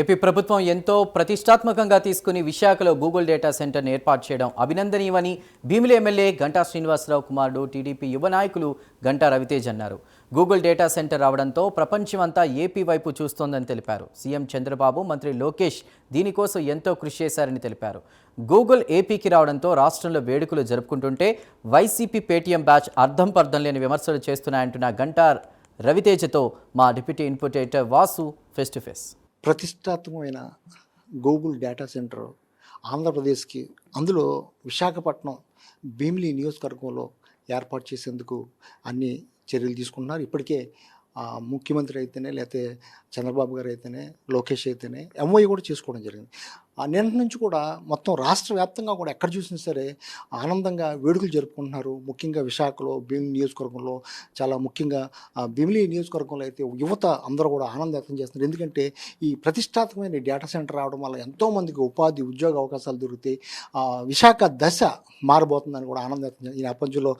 AP ప్రభుత్వం ఎంతో ప్రతిష్టాత్మకంగా తీసుకుని విశాఖలో గూగుల్ డేటా సెంటర్ను ఏర్పాటు చేయడం అభినందనీయమని భీమిలి ఎమ్మెల్యే గంటా శ్రీనివాసరావు కుమారుడు టీడీపీ యువ నాయకులు గంటా రవితేజ్ అన్నారు. గూగుల్ డేటా సెంటర్ రావడంతో ప్రపంచమంతా ఏపీ వైపు చూస్తోందని తెలిపారు. సీఎం చంద్రబాబు మంత్రి లోకేష్ దీనికోసం ఎంతో కృషి చేశారని తెలిపారు. గూగుల్ ఏపీకి రావడంతో రాష్ట్రంలో వేడుకలు జరుపుకుంటుంటే వైసీపీ పేటీఎం బ్యాచ్ అర్థం పర్థం లేని విమర్శలు చేస్తున్నాయంటున్న గంటా రవితేజతో మా deputy ఇన్పుటేటర్ Vasu face to face. ప్రతిష్టాత్మకమైన గూగుల్ డేటా సెంటర్ ఆంధ్రప్రదేశ్కి అందులో విశాఖపట్నం భీమిలి నియోజకవర్గంలో ఏర్పాటు చేసేందుకు అన్ని చర్యలు తీసుకుంటున్నారు. ఇప్పటికే ముఖ్యమంత్రి అయితేనే లేకపోతే చంద్రబాబు గారు అయితేనే లోకేష్ అయితేనే ఎంఓఈ కూడా చేసుకోవడం జరిగింది. ఆ నిన్నటి నుంచి కూడా మొత్తం రాష్ట్ర వ్యాప్తంగా కూడా ఎక్కడ చూసినా సరే ఆనందంగా వేడుకలు జరుపుకుంటున్నారు. ముఖ్యంగా విశాఖలో భీమిలి నియోజకవర్గంలో చాలా ముఖ్యంగా భీమిలి నియోజకవర్గంలో అయితే యువత అందరూ కూడా ఆనందం వ్యక్తం చేస్తున్నారు. ఎందుకంటే ఈ ప్రతిష్టాత్మకమైన డేటా సెంటర్ రావడం వల్ల ఎంతోమందికి ఉపాధి ఉద్యోగ అవకాశాలు దొరుకుతాయి ఆ, విశాఖ దశ మారబోతుందని కూడా ఆనందం వ్యక్తం ఈ నేపథ్యంలో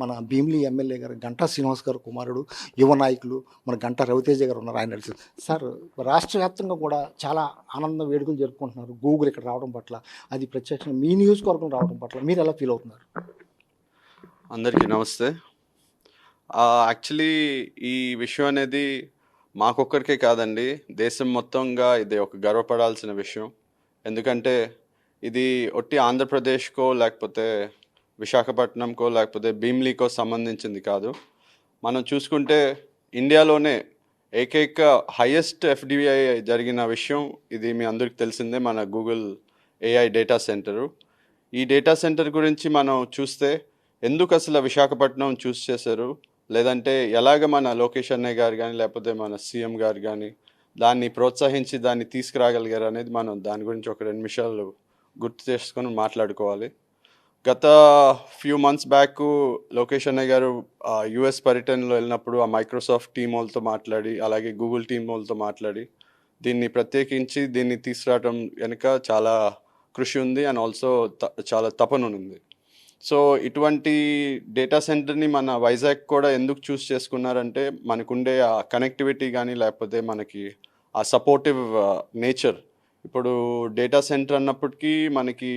మన భీమిలి ఎమ్మెల్యే గారు గంటా శ్రీనివాస్ గారు కుమారుడు యువ నాయకులు మన గంటా రవితేజ గారు ఉన్నారు. ఆయన సార్ రాష్ట్ర వ్యాప్తంగా కూడా చాలా ఆనంద వేడుకలు జరుపుకుంటున్నారు. గూగుల్ ఇక్కడ రావడం పట్ల అది ప్రత్యక్షంగా మీ నియోజకవర్గం రావడం పట్ల మీరు ఎలా ఫీల్ అవుతున్నారు? అందరికీ నమస్తే. యాక్చువల్లీ ఈ విషయం అనేది మాకొక్కరికే కాదండి. దేశం మొత్తంగా ఇది ఒక గర్వపడాల్సిన విషయం. ఎందుకంటే ఇది ఒట్టి ఆంధ్రప్రదేశ్కో లేకపోతే విశాఖపట్నంకో లేకపోతే భీమ్లీకో సంబంధించింది కాదు. మనం చూసుకుంటే ఇండియాలోనే ఏకైక హైయెస్ట్ ఎఫ్డిఐ జరిగిన విషయం ఇది మీ అందరికి తెలిసిందే మన గూగుల్ ఏఐ డేటా సెంటరు ఈ డేటా సెంటర్ గురించి మనం చూస్తే ఎందుకు అసలు విశాఖపట్నం చూస్ చేశారు? లేదంటే ఎలాగ మన లోకేష్ అన్నయ్య గారు కానీ లేకపోతే మన సీఎం గారు కానీ దాన్ని ప్రోత్సహించి దాన్ని తీసుకురాగలిగారు అనేది మనం దాని గురించి ఒక రెండు నిమిషాలు గుర్తు చేసుకొని మాట్లాడుకోవాలి. గత ఫ్యూ మంత్స్ బ్యాక్ లోకేష్ అన్నయ్య గారు యుఎస్ పర్యటనలో వెళ్ళినప్పుడు ఆ మైక్రోసాఫ్ట్ టీమ్ వాళ్ళతో మాట్లాడి అలాగే గూగుల్ టీమ్ వాళ్ళతో మాట్లాడి దీన్ని ప్రత్యేకించి దీన్ని తీసుకురావడం వెనుక చాలా కృషి ఉంది అండ్ ఆల్సో చాలా తపన ఉంది. సో ఇటువంటి డేటా సెంటర్ని మన వైజాగ్ కూడా ఎందుకు చూస్ చేసుకున్నారంటే మనకుండే ఆ కనెక్టివిటీ కానీ లేకపోతే మనకి ఆ సపోర్టివ్ నేచర్ ఇప్పుడు డేటా సెంటర్ అన్నప్పటికీ మనకి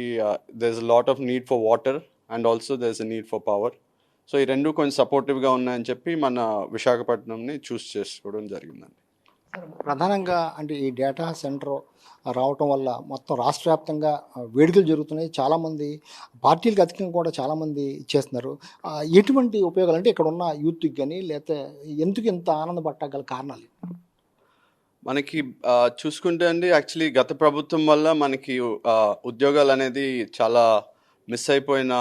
there's lot of need for water and also there's need for power so ఈ రెండు కొంచెం సపోర్టివ్గా ఉన్నాయని చెప్పి మన విశాఖపట్నంని చూస్ చేసుకోవడం జరిగిందండి. ప్రధానంగా అంటే ఈ డేటా సెంటర్ రావటం వల్ల మొత్తం రాష్ట్ర వ్యాప్తంగా వేడుకలు జరుగుతున్నాయి. చాలామంది పార్టీలకు అధికంగా కూడా చాలామంది చేస్తున్నారు. ఎటువంటి ఉపయోగాలు అంటే ఇక్కడ ఉన్న యూత్కి కానీ లేకపోతే ఎందుకు ఇంత ఆనందపట్టగల కారణాలు? మనకి చూసుకుంటే అండి యాక్చువల్లీ గత ప్రభుత్వం వల్ల మనకి ఉద్యోగాలు అనేది చాలా మిస్ అయిపోయిన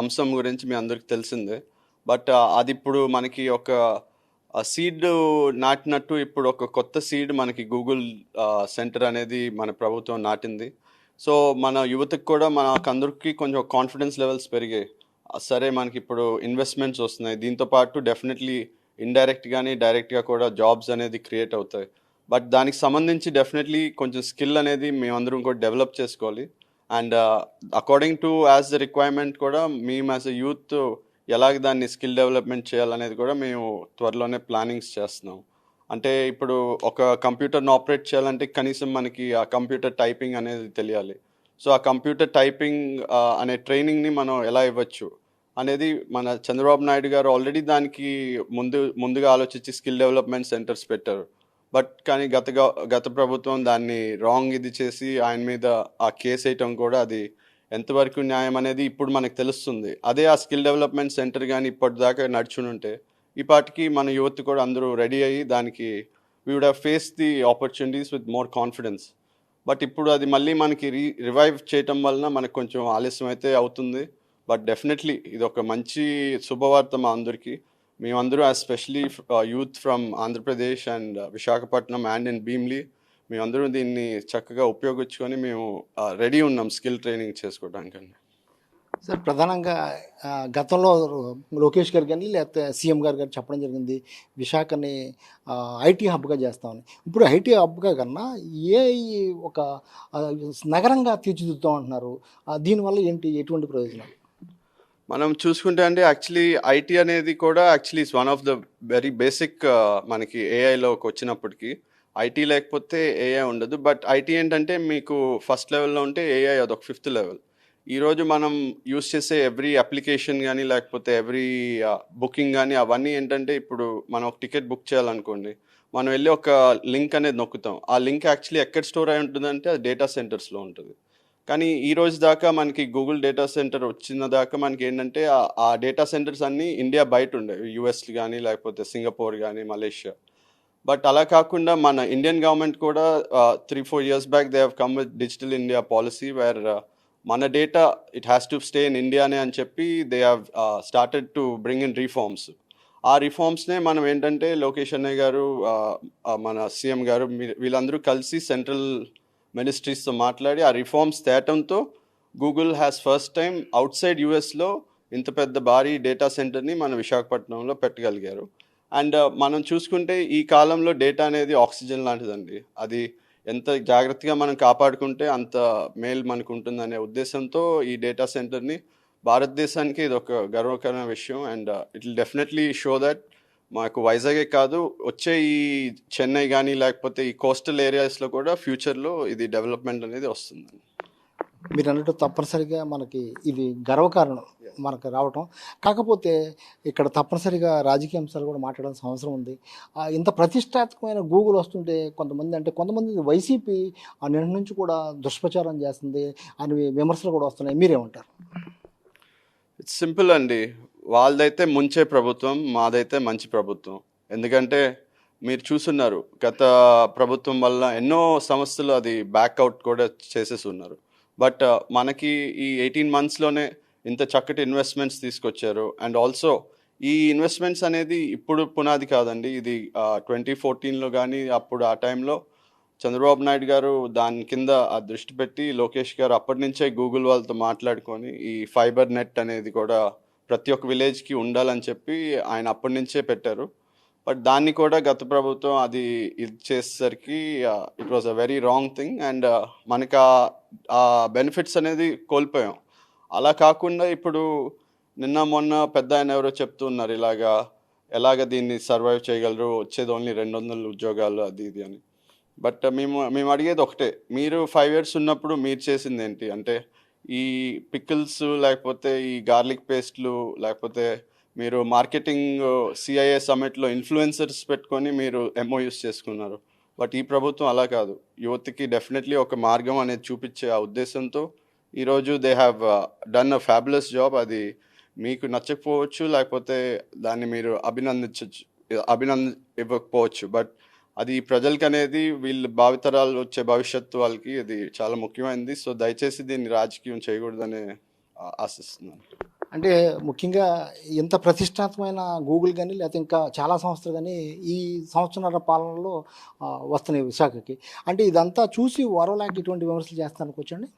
అంశం గురించి మీ అందరికి తెలిసిందే. బట్ అది ఇప్పుడు మనకి ఒక సీడ్ నాటినట్టు ఇప్పుడు ఒక కొత్త సీడ్ మనకి గూగుల్ సెంటర్ అనేది మన ప్రభుత్వం నాటింది. సో మన యువతకు కూడా మనకందరికి కొంచెం కాన్ఫిడెన్స్ లెవెల్స్ పెరిగాయి. సరే మనకి ఇప్పుడు ఇన్వెస్ట్మెంట్స్ వస్తున్నాయి. దీంతో పాటు డెఫినెట్లీ ఇండైరెక్ట్ కానీ డైరెక్ట్గా కూడా జాబ్స్ అనేది క్రియేట్ అవుతాయి. బట్ దానికి సంబంధించి డెఫినెట్లీ కొంచెం స్కిల్ అనేది మేమందరం కూడా డెవలప్ చేసుకోవాలి. And according to as the requirement కూడా మేము యాజ్ అ యూత్ ఎలాగ దాన్ని స్కిల్ డెవలప్మెంట్ చేయాలనేది కూడా మేము త్వరలోనే ప్లానింగ్స్ చేస్తున్నాం. అంటే ఇప్పుడు ఒక కంప్యూటర్ని ఆపరేట్ చేయాలంటే కనీసం మనకి ఆ కంప్యూటర్ టైపింగ్ అనేది తెలియాలి. సో ఆ కంప్యూటర్ టైపింగ్ uh, అనే ట్రైనింగ్ని మనం ఎలా ఇవ్వచ్చు? అనేది మన చంద్రబాబు నాయుడు గారు ఆల్రెడీ దానికి ముందు ముందుగా ఆలోచించి స్కిల్ డెవలప్మెంట్ సెంటర్స్ పెట్టారు. బట్ కానీ గత గత ప్రభుత్వం దాన్ని రాంగ్ ఇది చేసి ఆయన మీద ఆ కేసు వేయటం కూడా అది ఎంతవరకు న్యాయం అనేది ఇప్పుడు మనకు తెలుస్తుంది. అదే ఆ స్కిల్ డెవలప్మెంట్ సెంటర్ కానీ ఇప్పటిదాకా నడుచునుంటే ఈ పాటికి మన యువత కూడా అందరూ రెడీ అయ్యి దానికి we would have face the opportunities with more confidence but ఇప్పుడు అది మళ్ళీ మనకి రీ రివైవ్ చేయటం వలన మనకు కొంచెం ఆలస్యం అయితే అవుతుంది. బట్ డెఫినెట్లీ ఇది ఒక మంచి శుభవార్త మా అందరికీ. మేమందరూ especially youth from Andhra Pradesh and Visakhapatnam and in Bhimli మేమందరూ దీన్ని చక్కగా ఉపయోగించుకొని మేము రెడీ ఉన్నాం స్కిల్ ట్రైనింగ్ చేసుకోవడానికండి సార్ ప్రధానంగా గతంలో లోకేష్ గారు కానీ లేకపోతే సీఎం గారు కానీ చెప్పడం జరిగింది. విశాఖని ఐటీ హబ్గా చేస్తామని. ఇప్పుడు ఐటీ హబ్గా కన్నా ఏ ఒక నగరంగా తీర్చిదిద్దాం అంటున్నారు దీనివల్ల ఏంటి? ఎటువంటి ప్రయోజనాలు మనం చూసుకుంటే అంటే యాక్చువల్లీ ఐటీ అనేది కూడా actually is one of the very basic మనకి ఏఐలోకి వచ్చినప్పటికీ ఐటీ లేకపోతే ఏఐ ఉండదు. బట్ ఐటీ ఏంటంటే మీకు ఫస్ట్ లెవెల్లో ఉంటే ఏఐ అదొక ఫిఫ్త్ లెవెల్ ఈరోజు మనం యూస్ చేసే ఎవ్రీ అప్లికేషన్ కానీ లేకపోతే ఎవ్రీ బుకింగ్ కానీ అవన్నీ ఏంటంటే ఇప్పుడు మనం ఒక టికెట్ బుక్ చేయాలనుకోండి మనం వెళ్ళి ఒక లింక్ అనేది నొక్కుతాం. ఆ లింక్ యాక్చువల్లీ ఎక్కడ స్టోర్ అయి ఉంటుందంటే అది డేటా సెంటర్స్లో ఉంటుంది. కానీ ఈ రోజు దాకా మనకి గూగుల్ డేటా సెంటర్ వచ్చిన దాకా మనకి ఏంటంటే ఆ- డేటా సెంటర్స్ అన్నీ ఇండియా బయట ఉండేవి యుఎస్ కానీ లేకపోతే సింగపూర్ కానీ మలేషియా బట్ అలా కాకుండా మన ఇండియన్ గవర్నమెంట్ కూడా three four years back they have come with digital India policy where మన data it has to stay in ఇండియానే అని చెప్పి they have started to bring in reforms ఆ రిఫార్మ్స్నే మనం ఏంటంటే లోకేష్ అన్నయ్య గారు మన సీఎం గారు వీళ్ళందరూ కలిసి సెంట్రల్ మినిస్ట్రీస్తో మాట్లాడి ఆ reforms తేటంతో Google has first time outside యూఎస్లో ఇంత పెద్ద భారీ డేటా సెంటర్ని మన విశాఖపట్నంలో పెట్టగలిగారు. అండ్ uh, మనం చూసుకుంటే ఈ కాలంలో డేటా అనేది ఆక్సిజన్ లాంటిదండి. అది ఎంత జాగ్రత్తగా మనం కాపాడుకుంటే అంత మేలు మనకు ఉంటుందనే ఉద్దేశంతో ఈ డేటా సెంటర్ని భారతదేశానికి ఇది ఒక గర్వకరమైన విషయం. And it will definitely show that మాకు వైజాగే కాదు వచ్చే ఈ చెన్నై కానీ లేకపోతే ఈ కోస్టల్ ఏరియాస్లో కూడా ఫ్యూచర్లో ఇది డెవలప్మెంట్ అనేది వస్తుందండి. మీరు అన్నట్టు తప్పనిసరిగా మనకి ఇది గర్వకారణం మనకు రావటం. కాకపోతే ఇక్కడ తప్పనిసరిగా రాజకీయ అంశాలు కూడా మాట్లాడాల్సిన అవసరం ఉంది. ఇంత ప్రతిష్టాత్మకమైన గూగుల్ వస్తుంటే కొంతమంది అంటే కొంతమంది వైసీపీ ఆ నిన్న నుంచి కూడా దుష్ప్రచారం చేస్తుంది అని విమర్శలు కూడా వస్తున్నాయి. మీరేమంటారు? ఇట్స్ సింపుల్ అండి. వాళ్ళదైతే ముంచే ప్రభుత్వం మాదైతే మంచి ప్రభుత్వం. ఎందుకంటే మీరు చూస్తున్నారు గత ప్రభుత్వం వల్ల ఎన్నో సంస్థలు అది బ్యాక్అవుట్ కూడా చేసేసి ఉన్నారు బట్ uh, మనకి ఈ ఎయిటీన్ మంత్స్లోనే ఇంత చక్కటి ఇన్వెస్ట్మెంట్స్ తీసుకొచ్చారు. అండ్ ఆల్సో ఈ ఇన్వెస్ట్మెంట్స్ అనేది ఇప్పుడు పునాది కాదండి. ఇది ట్వంటీ ఫోర్టీన్లో కానీ అప్పుడు ఆ టైంలో చంద్రబాబు నాయుడు గారు దాని కింద ఆ దృష్టి పెట్టి లోకేష్ గారు అప్పటి నుంచే గూగుల్ వాళ్ళతో మాట్లాడుకొని ఈ ఫైబర్ నెట్ అనేది కూడా ప్రతి ఒక్క విలేజ్కి ఉండాలని చెప్పి ఆయన అప్పటి నుంచే పెట్టారు. బట్ దాన్ని కూడా గత ప్రభుత్వం అది ఇది చేసేసరికి it was a very wrong thing and మనకి ఆ- ఆ బెనిఫిట్స్ అనేది కోల్పోయాం. అలా కాకుండా ఇప్పుడు నిన్న మొన్న పెద్ద ఆయన ఎవరో చెప్తున్నారు ఇలాగా ఎలాగ దీన్ని సర్వైవ్ చేయగలరు వచ్చేది ఓన్లీ రెండు వందల ఉద్యోగాలు అది ఇది అని. బట్ మేము మేము అడిగేది ఒకటే మీరు ఫైవ్ ఇయర్స్ ఉన్నప్పుడు మీరు చేసింది ఏంటి? అంటే ఈ పికిల్స్ లేకపోతే ఈ గార్లిక్ పేస్ట్లు లేకపోతే మీరు మార్కెటింగ్ సిఐఏ సమ్మిట్లో ఇన్ఫ్లుయెన్సర్స్ పెట్టుకొని మీరు ఎంఓయూస్ చేసుకున్నారు. బట్ ఈ ప్రభుత్వం అలా కాదు. యువతకి డెఫినెట్లీ ఒక మార్గం అనేది చూపించే ఆ ఉద్దేశంతో ఈరోజు they have done a fabulous job. అది మీకు నచ్చకపోవచ్చు లేకపోతే దాన్ని మీరు అభినందించవచ్చు అభినంద ఇవ్వకపోవచ్చు. బట్ అది ప్రజలకి అనేది వీళ్ళు భావితరాలు వచ్చే భవిష్యత్తు వాళ్ళకి ఇది చాలా ముఖ్యమైనది సో దయచేసి దీన్ని రాజకీయం చేయకూడదని ఆశిస్తున్నాను. అంటే ముఖ్యంగా ఇంత ప్రతిష్టాత్మకమైన గూగుల్ కానీ లేకపోతే ఇంకా చాలా సంస్థలు కానీ ఈ సంవత్సరాల పాలనలో వస్తున్నాయి విశాఖకి. అంటే ఇదంతా చూసి వరవలాకి ఇటువంటి విమర్శలు చేస్తాను అనుకోవచ్చండి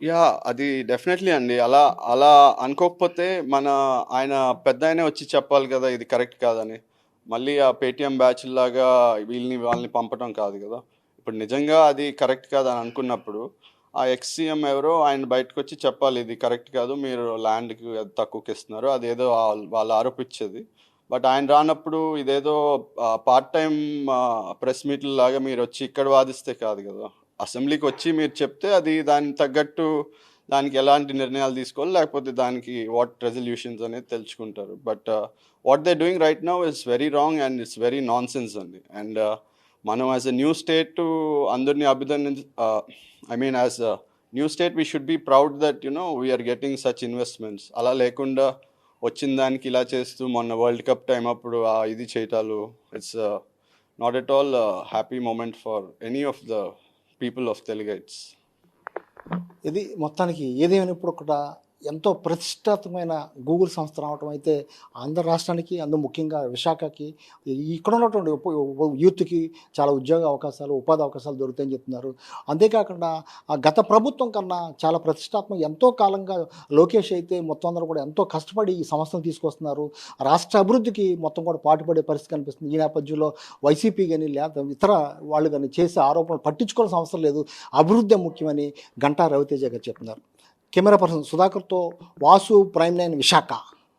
యా అది డెఫినెట్లీ అండి. అలా అలా అనుకోకపోతే మన ఆయన పెద్ద వచ్చి చెప్పాలి కదా ఇది కరెక్ట్ కాదని. మళ్ళీ ఆ పేటిఎం బ్యాచ్ లాగా వీళ్ళని వాళ్ళని పంపటం కాదు కదా. ఇప్పుడు నిజంగా అది కరెక్ట్ కాదు అని అనుకున్నప్పుడు ఆ ఎక్స్సీఎం ఎవరో ఆయన బయటకు వచ్చి చెప్పాలి ఇది కరెక్ట్ కాదు మీరు ల్యాండ్కి తక్కువకి ఇస్తున్నారు అదేదో వాళ్ళ- వాళ్ళు ఆరోపించేది. బట్ ఆయన రానప్పుడు ఇదేదో పార్ట్ టైం ప్రెస్ మీట్లు లాగా మీరు వచ్చి ఇక్కడ వాదిస్తే కాదు కదా. అసెంబ్లీకి వచ్చి మీరు చెప్తే అది దానికి తగ్గట్టు దానికి ఎలాంటి నిర్ణయాలు తీసుకోవాలి లేకపోతే దానికి వాట్ రెజల్యూషన్స్ అనేది తెలుసుకుంటారు. But what they doing right now is very wrong and it's very nonsense అండి. అండ్ మనం యాజ్ అ న్యూ స్టేట్ అందరినీ అభినంది I mean as a new state we should be proud that you know we are getting such investments అలా లేకుండా వచ్చిన దానికి ఇలా చేస్తూ మొన్న వరల్డ్ కప్ టైం అప్పుడు ఆ ఇది చేయటాలు it's not at all happy moment for any of the people of Telugites ఇది మొత్తానికి ఏదేమైనా ఇప్పుడు ఒకట ఎంతో ప్రతిష్టాత్మకమైన గూగుల్ సంస్థ రావటం అయితే ఆంధ్ర రాష్ట్రానికి అందు ముఖ్యంగా విశాఖకి ఇక్కడ ఉన్నటువంటి యూత్కి చాలా ఉద్యోగ అవకాశాలు ఉపాధి అవకాశాలు దొరుకుతాయని చెప్తున్నారు. అంతేకాకుండా ఆ గత ప్రభుత్వం కన్నా చాలా ప్రతిష్టాత్మక ఎంతో కాలంగా లోకేష్ అయితే మొత్తం అందరూ కూడా ఎంతో కష్టపడి ఈ సంస్థను తీసుకొస్తున్నారు. రాష్ట్ర అభివృద్ధికి మొత్తం కూడా పాటుపడే పరిస్థితి కనిపిస్తుంది. ఈ నేపథ్యంలో వైసీపీ కానీ లేదా ఇతర వాళ్ళు కానీ చేసే ఆరోపణలు పట్టించుకోవాల్సిన అవసరం లేదు. అభివృద్ధి ముఖ్యమని గంటా రవితేజ గారు చెప్తున్నారు. కెమెరా పర్సన్ సుధాకర్తో వాసు ప్రైమ్ నైన్ విశాఖ.